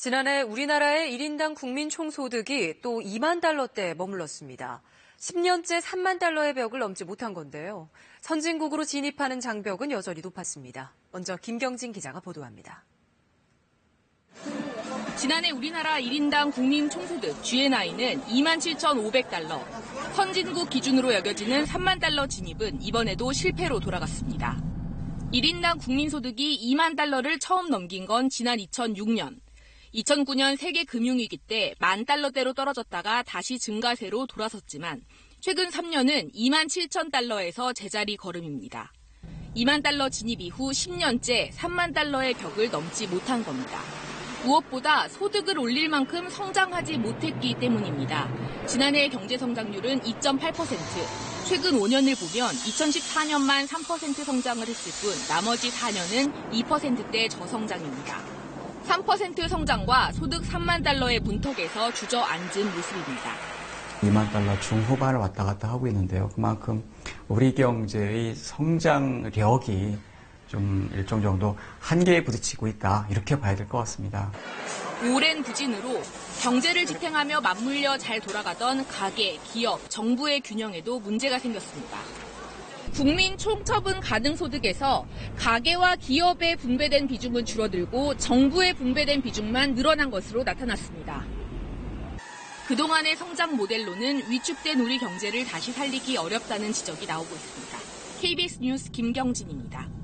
지난해 우리나라의 1인당 국민 총소득이 또 2만 달러대에 머물렀습니다. 10년째 3만 달러의 벽을 넘지 못한 건데요. 선진국으로 진입하는 장벽은 여전히 높았습니다. 먼저 김경진 기자가 보도합니다. 지난해 우리나라 1인당 국민 총소득 GNI는 27,500달러. 선진국 기준으로 여겨지는 3만 달러 진입은 이번에도 실패로 돌아갔습니다. 1인당 국민 소득이 2만 달러를 처음 넘긴 건 지난 2006년. 2009년 세계 금융위기 때 만 달러대로 떨어졌다가 다시 증가세로 돌아섰지만 최근 3년은 2만 7천 달러에서 제자리 걸음입니다. 2만 달러 진입 이후 10년째 3만 달러의 벽을 넘지 못한 겁니다. 무엇보다 소득을 올릴 만큼 성장하지 못했기 때문입니다. 지난해 경제 성장률은 2.8%, 최근 5년을 보면 2014년만 3% 성장을 했을 뿐 나머지 4년은 2%대 저성장입니다. 3% 성장과 소득 3만 달러의 문턱에서 주저앉은 모습입니다. 2만 달러 중후반을 왔다 갔다 하고 있는데요. 그만큼 우리 경제의 성장력이 좀 일정 정도 한계에 부딪히고 있다. 이렇게 봐야 될 것 같습니다. 오랜 부진으로 경제를 지탱하며 맞물려 잘 돌아가던 가계, 기업, 정부의 균형에도 문제가 생겼습니다. 국민 총처분 가능 소득에서 가계와 기업에 분배된 비중은 줄어들고 정부에 분배된 비중만 늘어난 것으로 나타났습니다. 그동안의 성장 모델로는 위축된 우리 경제를 다시 살리기 어렵다는 지적이 나오고 있습니다. KBS 뉴스 김경진입니다.